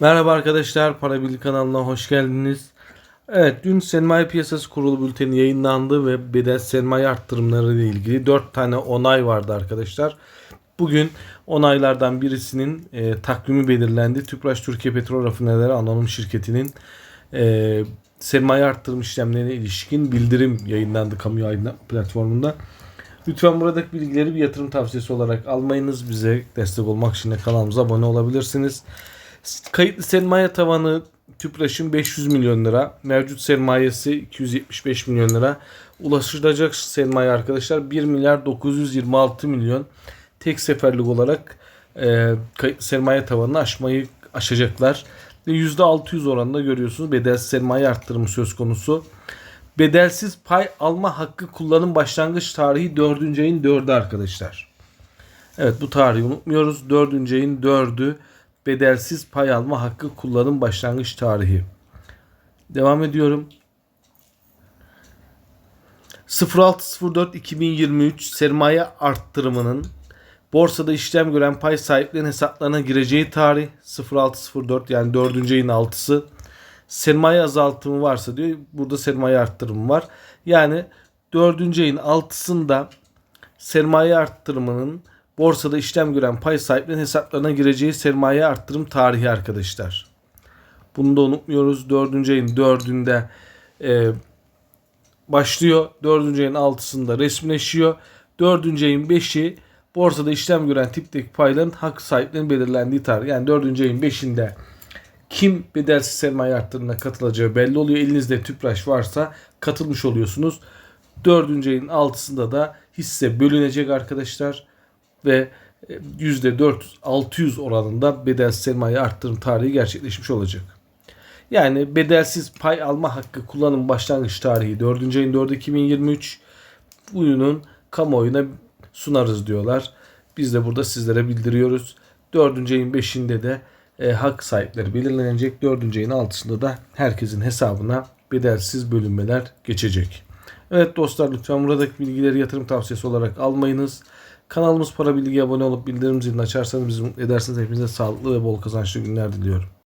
Merhaba arkadaşlar, Para Birliği kanalına hoş geldiniz. Evet, dün sermaye piyasası kurulu bülteni yayınlandı ve bedel sermaye arttırımları ile ilgili 4 tane onay vardı arkadaşlar. Bugün onaylardan birisinin e, takvimi belirlendi. Tüpraş Türkiye Petrol Rafinerleri Anonim Şirketi'nin e, sermaye arttırım işlemlerine ilişkin bildirim yayınlandı kamu aydınlatma platformunda. Lütfen buradaki bilgileri bir yatırım tavsiyesi olarak almayınız. Bize destek olmak için de kanalımıza abone olabilirsiniz. Kayıtlı sermaye tavanı Tüpraş'ın 500 milyon lira. Mevcut sermayesi 275 milyon lira. Ulaşılacak sermaye arkadaşlar 1 milyar 926 milyon. Tek seferlik olarak e, kayıtlı sermaye tavanını aşmayı aşacaklar. Ve %600 oranında görüyorsunuz bedelsiz sermaye arttırımı söz konusu. Bedelsiz pay alma hakkı kullanım başlangıç tarihi 4. ayın 4'ü arkadaşlar. Evet bu tarihi unutmuyoruz. 4. ayın 4'ü bedelsiz pay alma hakkı kullanım başlangıç tarihi. Devam ediyorum. 06.04.2023 sermaye arttırımının borsada işlem gören pay sahiplerinin hesaplarına gireceği tarih 06.04 yani 4. ayın 6'sı. Sermaye azaltımı varsa diyor burada sermaye arttırımı var. Yani 4. ayın 6'sında sermaye arttırımının borsada işlem gören pay sahiplerinin hesaplarına gireceği sermaye arttırım tarihi arkadaşlar. Bunu da unutmuyoruz. 4. ayın 4'ünde e, başlıyor. 4. ayın 6'sında resmileşiyor. 4. ayın 5'i borsada işlem gören tipteki payların hak sahiplerinin belirlendiği tarih. Yani 4. ayın 5'inde kim bedelsiz sermaye arttırımına katılacağı belli oluyor. Elinizde tüpraş varsa katılmış oluyorsunuz. 4. ayın 6'sında da hisse bölünecek arkadaşlar ve %4 600 oranında bedelsiz sermaye arttırım tarihi gerçekleşmiş olacak. Yani bedelsiz pay alma hakkı kullanım başlangıç tarihi 4. ayın 4 2023 buyunun kamuoyuna sunarız diyorlar. Biz de burada sizlere bildiriyoruz. 4. ayın 5'inde de e, hak sahipleri belirlenecek. 4. ayın 6'sında da herkesin hesabına bedelsiz bölünmeler geçecek. Evet dostlar lütfen buradaki bilgileri yatırım tavsiyesi olarak almayınız. Kanalımız Para Bilgi'ye abone olup bildirim zilini açarsanız bizi mutlu edersiniz. Hepinize sağlıklı ve bol kazançlı günler diliyorum.